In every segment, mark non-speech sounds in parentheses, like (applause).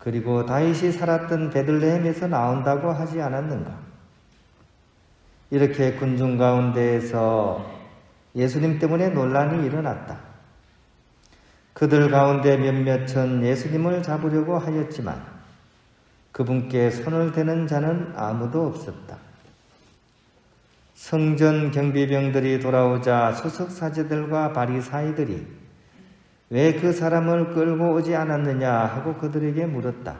그리고 다윗이 살았던 베들레헴에서 나온다고 하지 않았는가? 이렇게 군중 가운데에서 예수님 때문에 논란이 일어났다. 그들 가운데 몇몇은 예수님을 잡으려고 하였지만 그분께 손을 대는 자는 아무도 없었다. 성전 경비병들이 돌아오자 수석 사제들과 바리사이들이 왜 그 사람을 끌고 오지 않았느냐 하고 그들에게 물었다.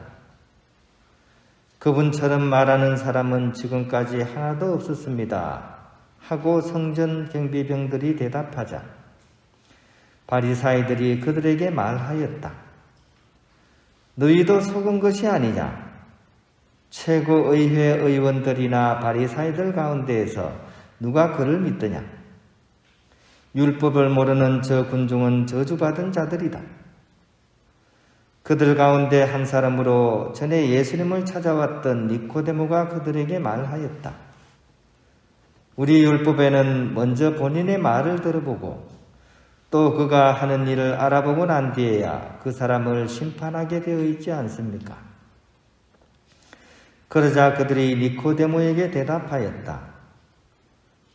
그분처럼 말하는 사람은 지금까지 하나도 없었습니다. 하고 성전 경비병들이 대답하자 바리사이들이 그들에게 말하였다. 너희도 속은 것이 아니냐? 최고의회 의원들이나 바리사이들 가운데에서 누가 그를 믿더냐? 율법을 모르는 저 군중은 저주받은 자들이다. 그들 가운데 한 사람으로 전에 예수님을 찾아왔던 니코데모가 그들에게 말하였다. 우리 율법에는 먼저 본인의 말을 들어보고 또 그가 하는 일을 알아보고 난 뒤에야 그 사람을 심판하게 되어 있지 않습니까? 그러자 그들이 니코데모에게 대답하였다.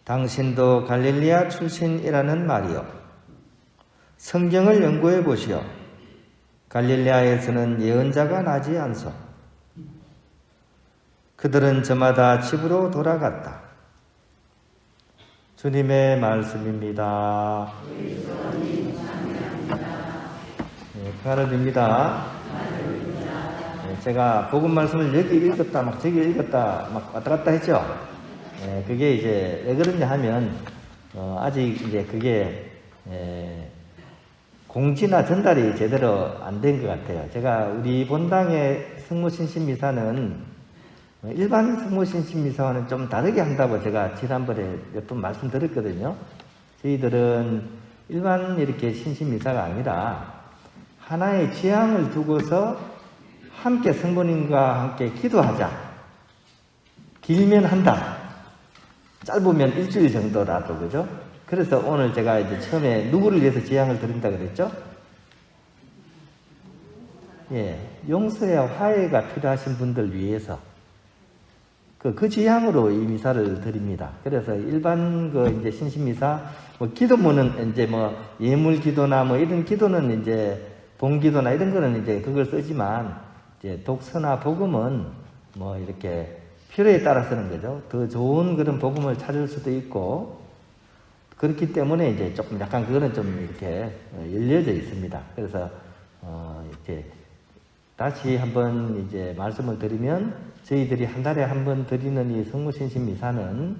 당신도 갈릴리아 출신이라는 말이요. 성경을 연구해 보시오. 갈릴리아에서는 예언자가 나지 않소. 그들은 저마다 집으로 돌아갔다. 주님의 말씀입니다. 네, 평화를 빕니다. 네, 제가 복음 말씀을 여기 읽었다, 막 저기 읽었다, 막 왔다 갔다 했죠. 네, 그게 이제 왜 그러냐 하면 어, 아직 이제 그게 에, 공지나 전달이 제대로 안 된 것 같아요. 제가 우리 본당의 성모신신 미사는 일반 성모신신 미사와는 좀 다르게 한다고 제가 지난번에 몇 번 말씀드렸거든요. 저희들은 일반 이렇게 신신 미사가 아니라 하나의 지향을 두고서 함께 성모님과 함께 기도하자. 길면 한다. 짧으면 일주일 정도라도 그죠? 그래서 오늘 제가 이제 처음에 누구를 위해서 지향을 드린다 그랬죠? 예, 용서와 화해가 필요하신 분들 위해서 그, 그 지향으로 이 미사를 드립니다. 그래서 일반 그 이제 신신미사, 뭐 기도문은 이제 뭐 예물 기도나 뭐 이런 기도는 이제 봉기도나 이런 거는 이제 그걸 쓰지만 이제 독서나 복음은 뭐 이렇게 필요에 따라 쓰는 거죠. 더 좋은 그런 복음을 찾을 수도 있고 그렇기 때문에 이제 조금 약간 그거는 좀 이렇게 열려져 있습니다. 그래서 어 이제 다시 한번 이제 말씀을 드리면 저희들이 한 달에 한 번 드리는 이 성모신신 미사는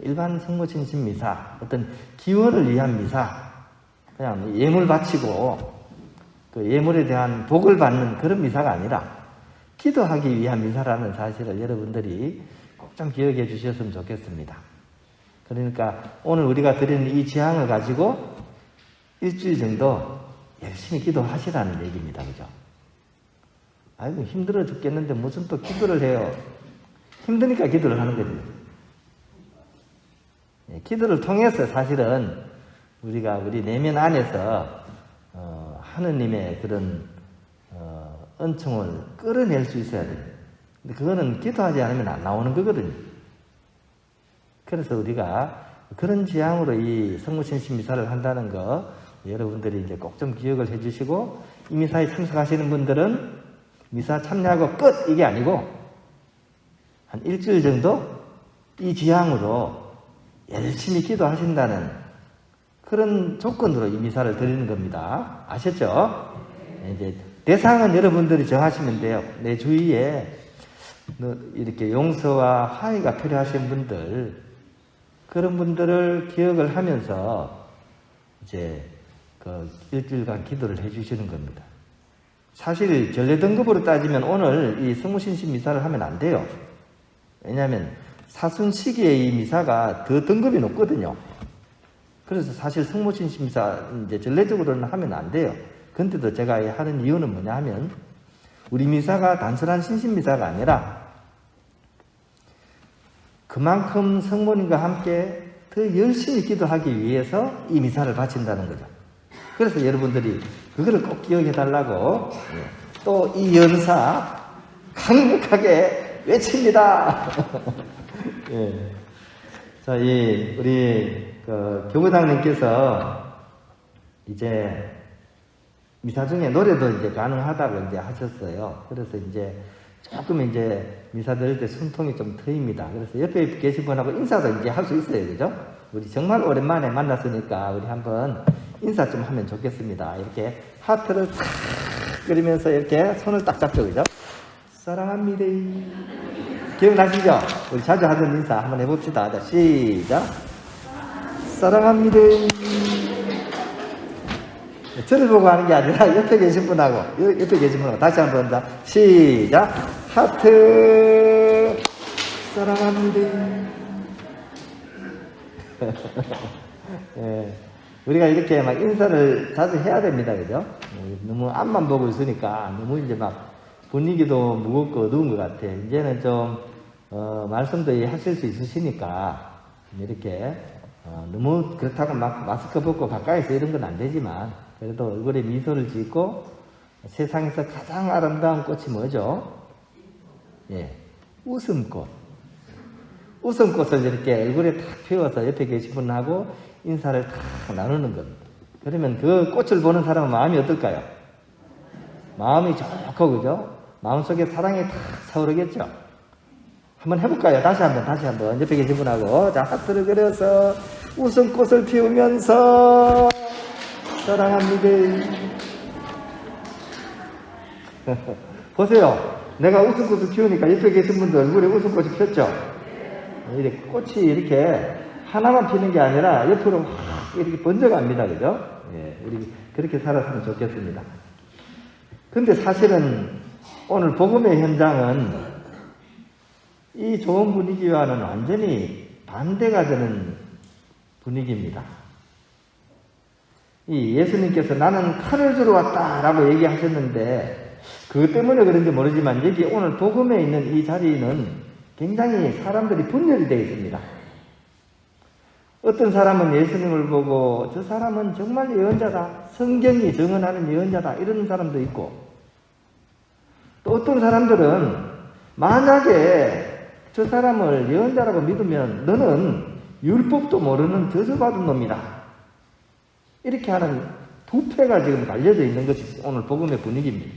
일반 성모신신 미사 어떤 기원을 위한 미사 그냥 예물 바치고 그 예물에 대한 복을 받는 그런 미사가 아니라 기도하기 위한 미사라는 사실을 여러분들이 꼭 좀 기억해 주셨으면 좋겠습니다. 그러니까 오늘 우리가 드리는 이 지향을 가지고 일주일 정도 열심히 기도하시라는 얘기입니다. 그죠? 아이고, 힘들어 죽겠는데 무슨 또 기도를 해요? 힘드니까 기도를 하는 거죠. 예, 기도를 통해서 사실은 우리가 우리 내면 안에서 어, 하느님의 그런 어, 은총을 끌어낼 수 있어야 돼요. 근데 그거는 기도하지 않으면 안 나오는 거거든요. 그래서 우리가 그런 지향으로 이 성무신신 미사를 한다는 거 여러분들이 이제 꼭 좀 기억을 해 주시고 이 미사에 참석하시는 분들은 미사 참여하고 끝! 이게 아니고 한 일주일 정도 이 지향으로 열심히 기도하신다는 그런 조건으로 이 미사를 드리는 겁니다. 아셨죠? 네, 이제 대상은 여러분들이 정하시면 돼요. 내 주위에 이렇게 용서와 화해가 필요하신 분들, 그런 분들을 기억을 하면서 이제 그 일주일간 기도를 해 주시는 겁니다. 사실 전례 등급으로 따지면 오늘 이 성무신신 미사를 하면 안 돼요. 왜냐하면 사순 시기에 이 미사가 더 등급이 높거든요. 그래서 사실 성모신신 미사 이제 전례적으로는 하면 안 돼요. 근데도 제가 하는 이유는 뭐냐 하면 우리 미사가 단순한 신신 미사가 아니라 그만큼 성모님과 함께 더 열심히 기도하기 위해서 이 미사를 바친다는 거죠. 그래서 여러분들이 그거를 꼭 기억해 달라고 또 이 연사 강력하게 외칩니다. (laughs) 예. 자, 이, 우리, 그, 교구장님께서 이제 미사 중에 노래도 이제 가능하다고 이제 하셨어요. 그래서 이제 조금 이제 미사 드릴 때 숨통이 좀 트입니다. 그래서 옆에 계신 분하고 인사도 이제 할 수 있어요. 그죠? 우리 정말 오랜만에 만났으니까 우리 한번 인사 좀 하면 좋겠습니다. 이렇게 하트를 탁 그리면서 이렇게 손을 딱 잡죠. 그죠? 사랑합니다. 기억나시죠? 우리 자주 하던 인사 한번 해봅시다. 자, 시작. 사랑합니다. 저를 보고 하는 게 아니라 (laughs) 옆에 계신 분하고 여- 옆에 계신 분하고 다시 한번 더 시작. 하트. 사랑합니다. (laughs) 예, 우리가 이렇게 막 인사를 자주 해야 됩니다. 그죠? 예, 너무 앞만 보고 있으니까 너무 이제 막 분위기도 무겁고 어두운 것 같아 이제는 좀 어, 말씀도 하실 수 있으시니까 이렇게 어, 너무 그렇다고 막 마스크 벗고 가까이서 이런 건 안 되지만 그래도 얼굴에 미소를 짓고 세상에서 가장 아름다운 꽃이 뭐죠? 예, 웃음꽃. 웃음꽃을 이렇게 얼굴에 탁 피워서 옆에 계신 분하고 인사를 탁 나누는 겁니다. 그러면 그 꽃을 보는 사람은 마음이 어떨까요? 마음이 좋고 그죠? 마음속에 사랑이 탁 차오르겠죠? 한번 해볼까요? 다시 한번, 다시 한번. 옆에 계신 분하고. 자, 하트를 그려서 웃음꽃을 피우면서 사랑합니다. (laughs) 보세요. 내가 웃음꽃을 피우니까 옆에 계신 분들 얼굴에 웃음꽃이 폈죠? 이렇게 꽃이 이렇게 하나만 피는 게 아니라 옆으로 확 이렇게 번져갑니다. 그죠? 예, 우리 그렇게 살았으면 좋겠습니다. 근데 사실은 오늘 복음의 현장은 이 좋은 분위기와는 완전히 반대가 되는 분위기입니다. 이 예수님께서 나는 칼을 주러 왔다라고 얘기하셨는데 그것 때문에 그런지 모르지만 여기 오늘 복음에 있는 이 자리는 굉장히 사람들이 분열이 되어 있습니다. 어떤 사람은 예수님을 보고 저 사람은 정말 예언자다. 성경이 증언하는 예언자다. 이런 사람도 있고 또 어떤 사람들은 만약에 저 사람을 예언자라고 믿으면 너는 율법도 모르는 저주받은 놈이다. 이렇게 하는 두 패가 지금 갈려져 있는 것이 오늘 복음의 분위기입니다.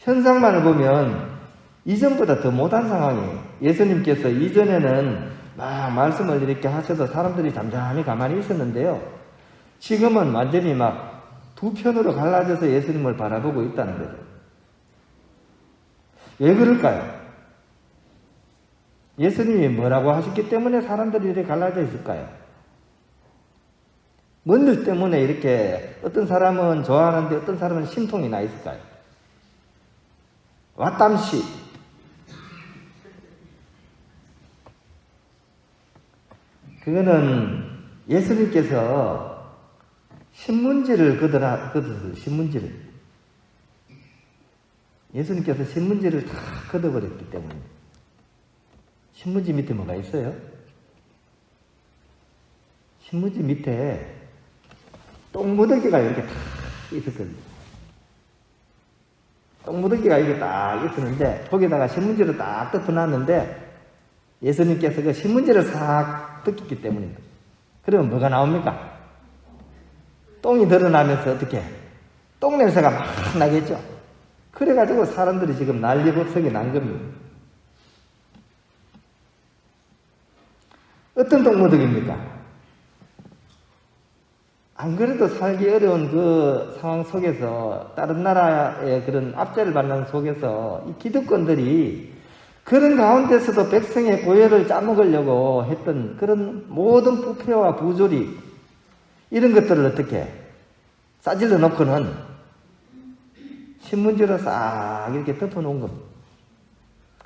현상만을 보면 이전보다 더 못한 상황이에요. 예수님께서 이전에는 막 말씀을 이렇게 하셔도 사람들이 잠잠히 가만히 있었는데요. 지금은 완전히 막 두 편으로 갈라져서 예수님을 바라보고 있다는 거죠. 왜 그럴까요? 예수님이 뭐라고 하셨기 때문에 사람들이 이렇게 갈라져 있을까요? 뭔 일 때문에 이렇게 어떤 사람은 좋아하는데 어떤 사람은 심통이 나 있을까요? 왓담시 그거는 예수님께서 신문지를 걷어라, 걷어서 신문지를 예수님께서 신문지를 다 걷어버렸기 때문에 신문지 밑에 뭐가 있어요? 신문지 밑에 똥무더기가 이렇게 탁 있었거든요. 똥무더기가 이렇게 딱 있었는데 거기다가 신문지를 딱 덮어놨는데 예수님께서 그 신문지를 싹 뜯겼기 때문입니다. 그러면 뭐가 나옵니까? 똥이 드러나면서 어떻게? 똥 냄새가 막 나겠죠? 그래가지고 사람들이 지금 난리법석이 난 겁니다. 어떤 똥무더기입니까? 안 그래도 살기 어려운 그 상황 속에서 다른 나라의 그런 압제를 받는 속에서 이 기득권들이 그런 가운데서도 백성의 고열을 짜먹으려고 했던 그런 모든 부패와 부조리 이런 것들을 어떻게 싸질러 놓고는 신문지로 싹 이렇게 덮어놓은 겁니다.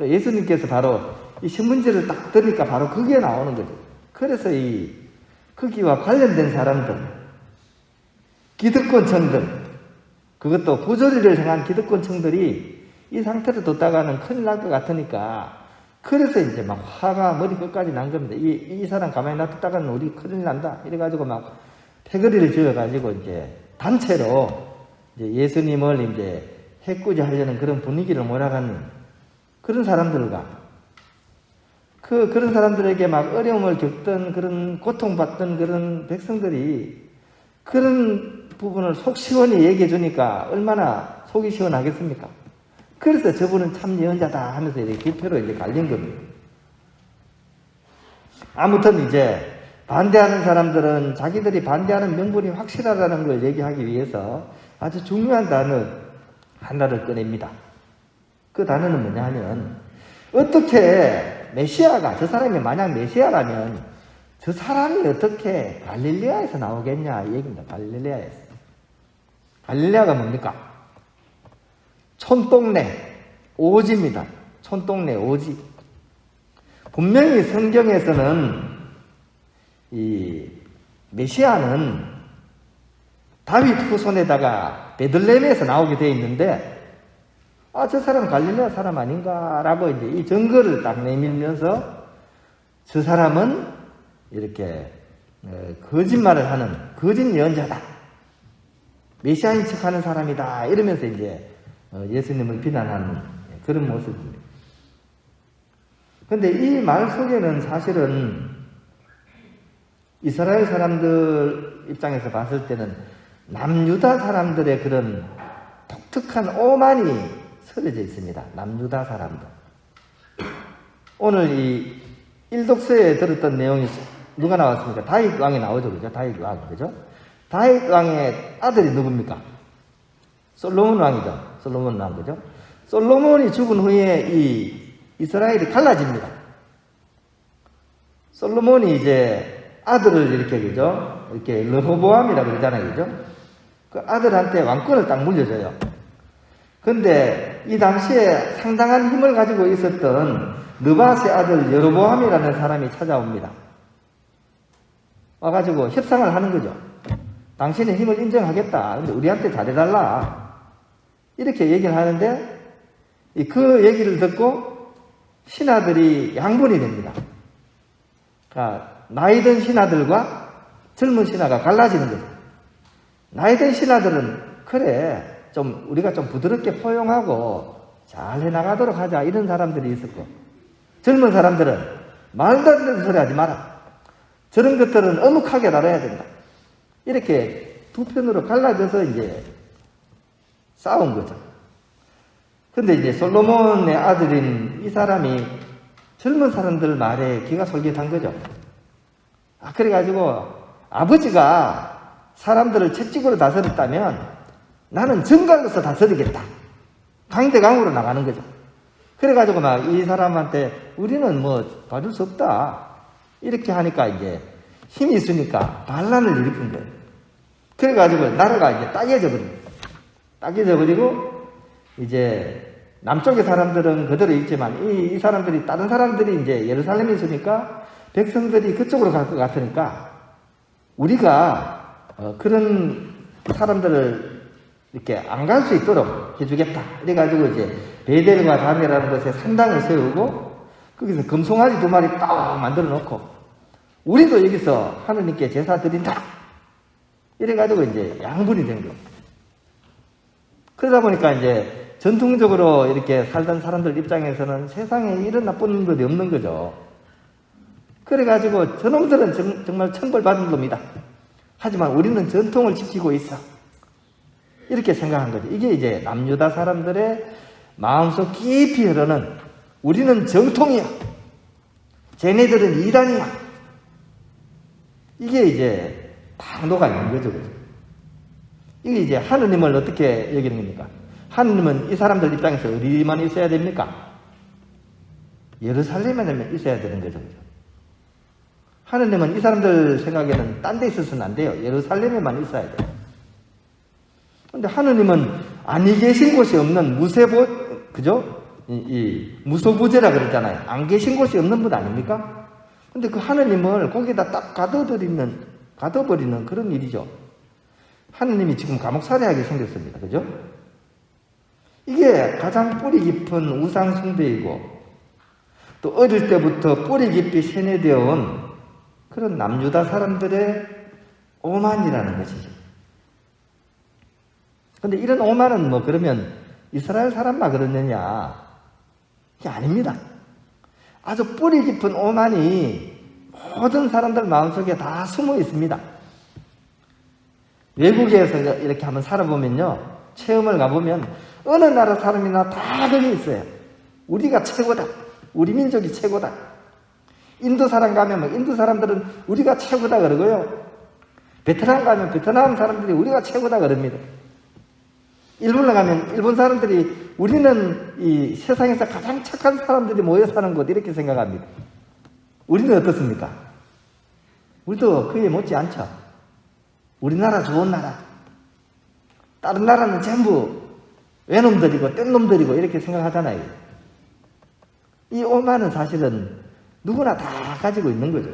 예수님께서 바로 이 신문지를 딱 들으니까 바로 그게 나오는 거죠. 그래서 이 거기와 관련된 사람들 기득권층들, 그것도 부조리를 향한 기득권층들이 이 상태를 뒀다가는 큰일 날 것 같으니까, 그래서 이제 막 화가 머리 끝까지 난 겁니다. 이, 이 사람 가만히 놔뒀다가는 우리 큰일 난다. 이래가지고 막 패거리를 지어가지고 이제 단체로 이제 예수님을 이제 해꾸지 하려는 그런 분위기를 몰아가는 그런 사람들과 그 그런 사람들에게 막 어려움을 겪던 그런 고통받던 그런 백성들이 그런 부분을 속 시원히 얘기해 주니까 얼마나 속이 시원하겠습니까? 그래서 저분은 참 예언자다 하면서 이렇게 기표로 이제 갈린 겁니다. 아무튼 이제 반대하는 사람들은 자기들이 반대하는 명분이 확실하다는 걸 얘기하기 위해서 아주 중요한 단어 하나를 꺼냅니다. 그 단어는 뭐냐 하면 어떻게 메시아가 저 사람이 만약 메시아라면 저 사람이 어떻게 갈릴레아에서 나오겠냐 이 얘기입니다. 갈릴레아에서. 갈릴레아가 뭡니까? 촌동네 오지입니다. 촌동네 오지. 분명히 성경에서는 이 메시아는 다윗 후손에다가 베들레헴에서 나오게 되어 있는데 아 저 사람 갈릴레아 사람 아닌가라고 이제 이 증거를 딱 내밀면서 저 사람은 이렇게 어, 거짓말을 하는 거짓 예언자다. 메시아인 척 하는 사람이다. 이러면서 이제 어, 예수님을 비난하는 그런 모습입니다. 근데 이 말 속에는 사실은 이스라엘 사람들 입장에서 봤을 때는 남유다 사람들의 그런 독특한 오만이 서려져 있습니다. 남유다 사람들. 오늘 이 일독서에 들었던 내용이 누가 나왔습니까? 다윗 왕이 나오죠. 그죠? 다윗 왕. 그죠? 다윗 왕의 아들이 누굽니까? 솔로몬 왕이죠. 솔로몬 왕. 그죠? 솔로몬이 죽은 후에 이 이스라엘이 갈라집니다. 솔로몬이 이제 아들을 이렇게 그죠? 이렇게 르호보암이라고 그러잖아요. 그죠? 그 아들한테 왕권을 딱 물려줘요. 근데 이 당시에 상당한 힘을 가지고 있었던 느바스의 아들 여로보암이라는 사람이 찾아옵니다. 와가지고 협상을 하는 거죠. 당신의 힘을 인정하겠다. 근데 우리한테 잘해달라. 이렇게 얘기를 하는데 그 얘기를 듣고 신하들이 양분이 됩니다. 그러니까 나이 든 신하들과 젊은 신하가 갈라지는 거죠. 나이 든 신하들은 그래 좀 우리가 좀 부드럽게 포용하고 잘 해나가도록 하자 이런 사람들이 있었고 젊은 사람들은 말도 안 되는 소리 하지 마라. 저런 것들은 어묵하게 다뤄야 된다. 이렇게 두 편으로 갈라져서 이제 싸운 거죠. 근데 이제 솔로몬의 아들인 이 사람이 젊은 사람들 말에 귀가 솔깃한 거죠. 아, 그래가지고 아버지가 사람들을 채찍으로 다스렸다면 나는 정갈로서 다스리겠다. 강대강으로 나가는 거죠. 그래가지고 막 이 사람한테 우리는 뭐 봐줄 수 없다. 이렇게 하니까 이제 힘이 있으니까 반란을 일으킨 거예요. 그래가지고 나라가 이제 따개져 버립니다. 따개져 버리고 이제 남쪽의 사람들은 그대로 있지만 이, 이 사람들이 다른 사람들이 이제 예루살렘에 있으니까 백성들이 그쪽으로 갈 것 같으니까 우리가 어, 그런 사람들을 이렇게 안 갈 수 있도록 해주겠다. 이래가지고 이제 베델과 담이라는 곳에 산당을 세우고 거기서 금송아지 두 마리 딱 만들어 놓고 우리도 여기서 하느님께 제사 드린다. 이래가지고 이제 양분이 된 거. 그러다 보니까 이제 전통적으로 이렇게 살던 사람들 입장에서는 세상에 이런 나쁜 놈들이 없는 거죠. 그래가지고 저놈들은 정, 말 천벌받은 놈이다. 하지만 우리는 전통을 지키고 있어. 이렇게 생각한 거죠. 이게 이제 남유다 사람들의 마음속 깊이 흐르는 우리는 정통이야. 쟤네들은 이단이야. 이게 이제 당도가 있는 거죠. 그죠? 이게 이제 하느님을 어떻게 여기는 겁니까? 하느님은 이 사람들 입장에서 어디만 있어야 됩니까? 예루살렘에만 있어야 되는 거죠. 그죠? 하느님은 이 사람들 생각에는 딴 데 있어서는 안 돼요. 예루살렘에만 있어야 돼요. 근데 하느님은 아니 계신 곳이 없는 무세보, 그죠? 이, 이 무소부재라 그러잖아요. 안 계신 곳이 없는 분 아닙니까? 근데 그 하느님을 거기다 딱 가둬버리는, 가둬버리는 그런 일이죠. 하느님이 지금 감옥살이하게 생겼습니다. 그죠? 이게 가장 뿌리 깊은 우상숭배이고, 또 어릴 때부터 뿌리 깊이 세뇌되어 온 그런 남유다 사람들의 오만이라는 것이죠. 근데 이런 오만은 뭐 그러면 이스라엘 사람만 그러느냐? 이게 아닙니다. 아주 뿌리 깊은 오만이 모든 사람들 마음속에 다 숨어 있습니다. 외국에서 이렇게 한번 살아보면요. 체험을 가보면 어느 나라 사람이나 다 거기 있어요. 우리가 최고다. 우리 민족이 최고다. 인도 사람 가면 뭐 인도 사람들은 우리가 최고다 그러고요. 베트남 가면 베트남 사람들이 우리가 최고다 그럽니다. 일본에 가면 일본 사람들이 우리는 이 세상에서 가장 착한 사람들이 모여 사는 곳 이렇게 생각합니다. 우리는 어떻습니까? 우리도 그에 못지 않죠. 우리나라 좋은 나라. 다른 나라는 전부 외놈들이고 뗀놈들이고 이렇게 생각하잖아요. 이 오만은 사실은 누구나 다 가지고 있는 거죠.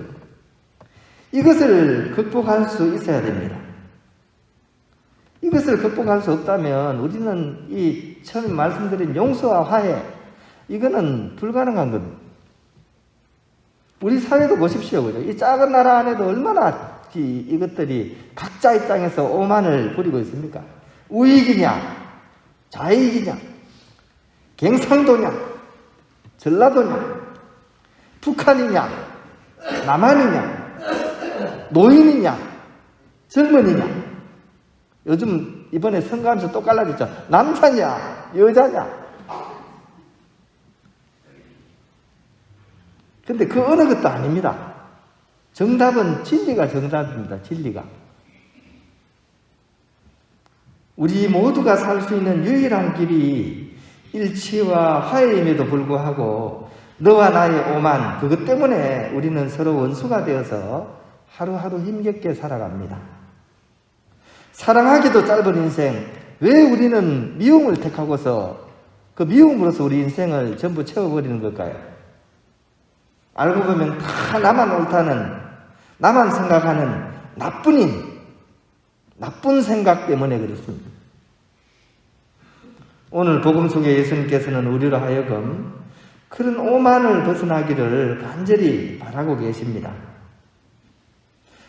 이것을 극복할 수 있어야 됩니다. 이것을 극복할 수 없다면 우리는 이 처음 말씀드린 용서와 화해 이거는 불가능한 겁니다. 우리 사회도 보십시오. 그죠? 이 작은 나라 안에도 얼마나 이, 이것들이 각자 입장에서 오만을 부리고 있습니까? 우익이냐, 좌익이냐, 갱상도냐, 전라도냐, 북한이냐, 남한이냐, 노인이냐, 젊은이냐. 요즘 이번에 선거하면서 또 갈라졌죠. 남자냐, 여자냐. 근데 그 어느 것도 아닙니다. 정답은 진리가 정답입니다. 진리가. 우리 모두가 살 수 있는 유일한 길이 일치와 화해임에도 불구하고 너와 나의 오만 그것 때문에 우리는 서로 원수가 되어서 하루하루 힘겹게 살아갑니다. 사랑하기도 짧은 인생 왜 우리는 미움을 택하고서 그 미움으로서 우리 인생을 전부 채워버리는 걸까요? 알고 보면 다 나만 옳다는 나만 생각하는 나뿐인 나쁜 생각 때문에 그렇습니다. 오늘 복음 속에 예수님께서는 우리로 하여금 그런 오만을 벗어나기를 간절히 바라고 계십니다.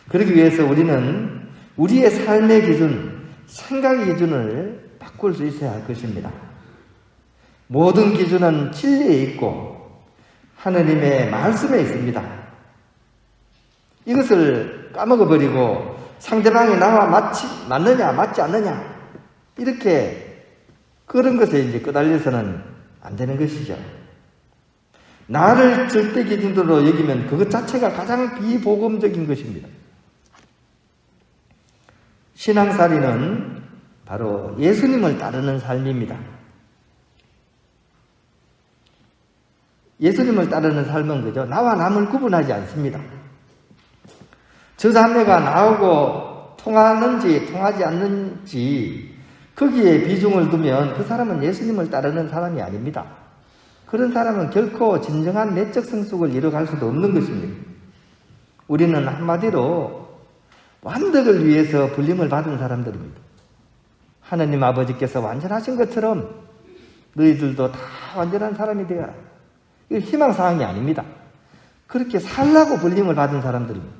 그러기 위해서 우리는 우리의 삶의 기준, 생각의 기준을 바꿀 수 있어야 할 것입니다. 모든 기준은 진리에 있고 하느님의 말씀에 있습니다. 이것을 까먹어버리고 상대방이 나와 맞지, 맞느냐, 맞지 않느냐, 이렇게 그런 것에 이제 끄달려서는 안 되는 것이죠. 나를 절대 기준으로 여기면 그것 자체가 가장 비복음적인 것입니다. 신앙살이는 바로 예수님을 따르는 삶입니다. 예수님을 따르는 삶은 그죠? 나와 남을 구분하지 않습니다. 저 자매가 나오고 통하는지 통하지 않는지 거기에 비중을 두면 그 사람은 예수님을 따르는 사람이 아닙니다. 그런 사람은 결코 진정한 내적 성숙을 이뤄갈 수도 없는 것입니다. 우리는 한마디로 완덕을 위해서 불림을 받은 사람들입니다. 하나님 아버지께서 완전하신 것처럼 너희들도 다 완전한 사람이 되어라. 희망사항이 아닙니다. 그렇게 살라고 불림을 받은 사람들입니다.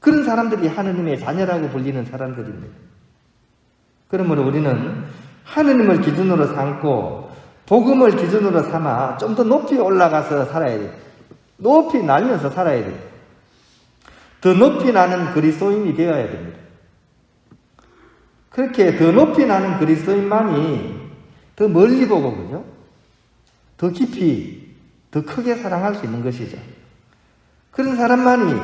그런 사람들이 하느님의 자녀라고 불리는 사람들입니다. 그러므로 우리는 하느님을 기준으로 삼고 복음을 기준으로 삼아 좀 더 높이 올라가서 살아야 돼요. 높이 날면서 살아야 돼요. 더 높이 나는 그리스도인이 되어야 됩니다. 그렇게 더 높이 나는 그리스도인만이 더 멀리 보고 그죠? 더 깊이, 더 크게 사랑할 수 있는 것이죠. 그런 사람만이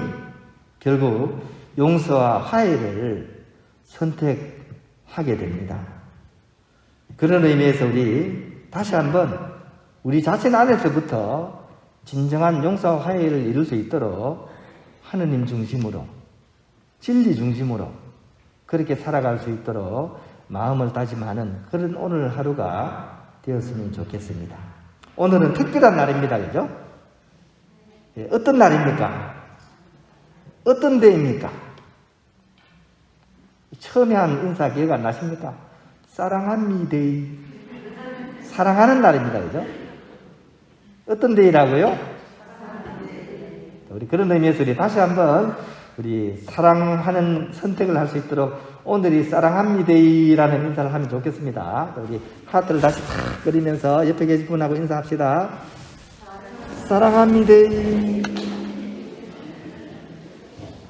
결국 용서와 화해를 선택하게 됩니다. 그런 의미에서 우리 다시 한번 우리 자신 안에서부터 진정한 용서와 화해를 이룰 수 있도록 하느님 중심으로, 진리 중심으로 그렇게 살아갈 수 있도록 마음을 다짐하는 그런 오늘 하루가 되었으면 좋겠습니다. 오늘은 특별한 날입니다. 그죠? 예, 어떤 날입니까? 어떤 데입니까? 처음에 한 인사 기억 안 나십니까? 사랑합니다. 사랑하는 날입니다. 그죠? 어떤 데이라고요? 우리 그런 의미에서 우리 다시 한번 우리 사랑하는 선택을 할 수 있도록 오늘이 사랑합니다라는 인사를 하면 좋겠습니다. 우리 하트를 다시 탁 그리면서 옆에 계신 분하고 인사합시다. 사랑합니다.